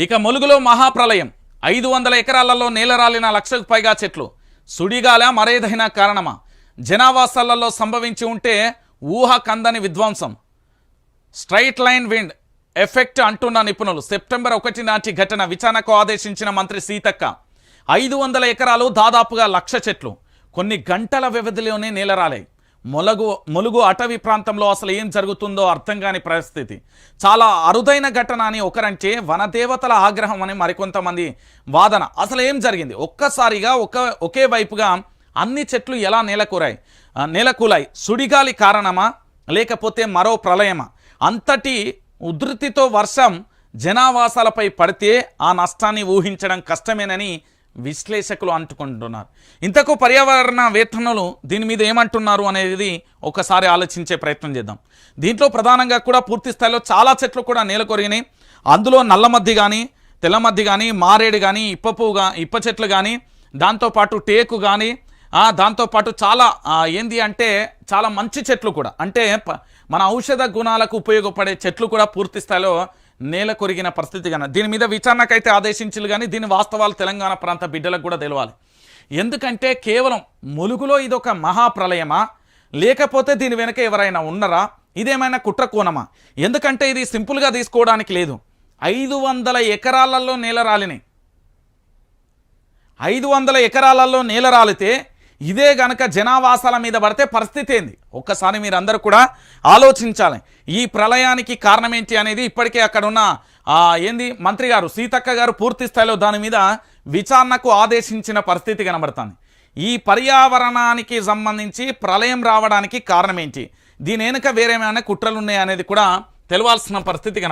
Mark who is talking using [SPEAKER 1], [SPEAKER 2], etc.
[SPEAKER 1] ఇక ములుగులో మహాప్రలయం. ఐదు వందల ఎకరాలలో నేలరాలిన లక్షకు పైగా చెట్లు. సుడిగాల మరేదైనా కారణమా? జనావాసాలలో సంభవించి ఉంటే ఊహ కందని విధ్వంసం. స్ట్రైట్ లైన్ విండ్ ఎఫెక్ట్ అంటున్న నిపుణులు సెప్టెంబర్ ఒకటి నాటి ఘటన విచారణకు ఆదేశించిన మంత్రి సీతక్క. ఐదు వందల ఎకరాలు దాదాపుగా లక్ష చెట్లు. కొన్ని గంటల వ్యవధిలోనే నేలరాలాయి. మొలగు ములుగు అటవీ ప్రాంతంలో అసలు ఏం జరుగుతుందో అర్థం కాని పరిస్థితి. చాలా అరుదైన ఘటన అని ఒకరంటే వనదేవతల ఆగ్రహం అని మరికొంతమంది వాదన. అసలు ఏం జరిగింది? ఒక్కసారిగా ఒక ఒకే వైపుగా అన్ని చెట్లు ఎలా నేలకూరాయి? ఆ, నేలకూలాయి. సుడిగాలి కారణమా? లేకపోతే మరో ప్రళయమా? అంతటి ఉధృతితో వర్షం జనావాసాలపై పడితే ఆ నష్టాన్ని ఊహించడం కష్టమేనని విశ్లేషకులు అంటుకుంటున్నారు. ఇంతకు పర్యావరణ వేతనలు దీని మీద ఏమంటున్నారు అనేది ఒకసారి ఆలోచించే ప్రయత్నం చేద్దాం. దీంట్లో ప్రధానంగా కూడా పూర్తి స్థాయిలో చాలా చెట్లు కూడా నేలకొరిగినాయి అందులో నల్లమద్ది కానీ తెల్లమద్ది కానీ మారేడు కానీ ఇప్పపువ్వు గా ఇప్ప చెట్లు కానీ దాంతోపాటు టేకు కానీ దాంతోపాటు చాలా ఏంది అంటే చాలా మంచి చెట్లు కూడా. అంటే ప- మన ఔషధ గుణాలకు ఉపయోగపడే చెట్లు కూడా పూర్తి స్థాయిలో నేల కొరిగిన పరిస్థితి కానీ దీని మీద విచారణకైతే ఆదేశించలు కానీ దీని వాస్తవాలు తెలంగాణ ప్రాంత బిడ్డలకు కూడా తెలవాలి. ఎందుకంటే కేవలం ములుగులో ఇదొక మహాప్రలయమా? లేకపోతే దీని వెనుక ఎవరైనా ఉన్నరా? ఇదేమైనా కుట్ర కోణమా? ఎందుకంటే ఇది సింపుల్గా తీసుకోవడానికి లేదు. ఐదు వందల ఎకరాలలో నేల రాలినాయి ఐదు వందల ఎకరాలలో నేల రాలితే ఇదే గనక జనావాసాల మీద పడితే పరిస్థితి ఏంది? ఒక్కసారి మీరందరూ కూడా ఆలోచించాలి. ఈ ప్రళయానికి కారణం ఏంటి అనేది ఇప్పటికే అక్కడ ఉన్న ఏంది? మంత్రి గారు సీతక్క గారు పూర్తి స్థాయిలో దాని మీద విచారణకు ఆదేశించిన పరిస్థితి కనబడుతుంది. ఈ పర్యావరణానికి సంబంధించి ప్రళయం రావడానికి కారణం ఏంటి దీని వెనుక వేరేమైనా కుట్రలు అనేది కూడా తెలవాల్సిన పరిస్థితి కనబడుతుంది.